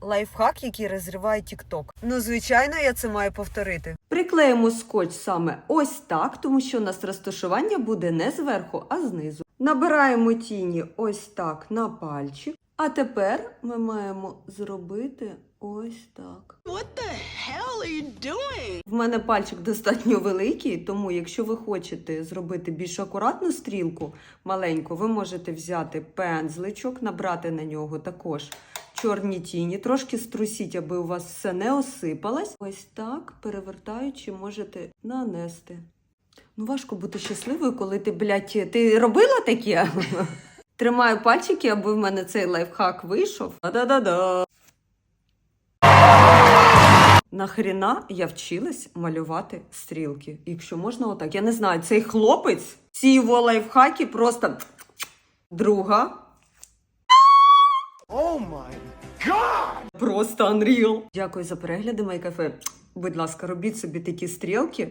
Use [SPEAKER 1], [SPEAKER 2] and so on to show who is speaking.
[SPEAKER 1] лайфхак, який розриває TikTok. Ну, звичайно, я це маю повторити.
[SPEAKER 2] Приклеїмо скотч саме ось так, тому що у нас розташування буде не зверху, а знизу. Набираємо тіні ось так на пальчик. А тепер ми маємо зробити ось так.
[SPEAKER 3] What the hell are you doing?
[SPEAKER 2] В мене пальчик достатньо великий, тому якщо ви хочете зробити більш акуратну стрілку маленьку, ви можете взяти пензличок, набрати на нього також чорні тіні, трошки струсіть, аби у вас все не осипалось. Ось так, перевертаючи, можете нанести. Ну, важко бути щасливою, коли ти, блядь, ти робила таке? Тримаю пальчики, аби в мене цей лайфхак вийшов. Да-да-да. Нахріна я вчилась малювати стрілки. Якщо можна отак. Я не знаю, цей хлопець, ці його лайфхаки просто друга. Просто unreal. Дякую за перегляди, май кафе. Будь ласка, робіть собі такі стрілки.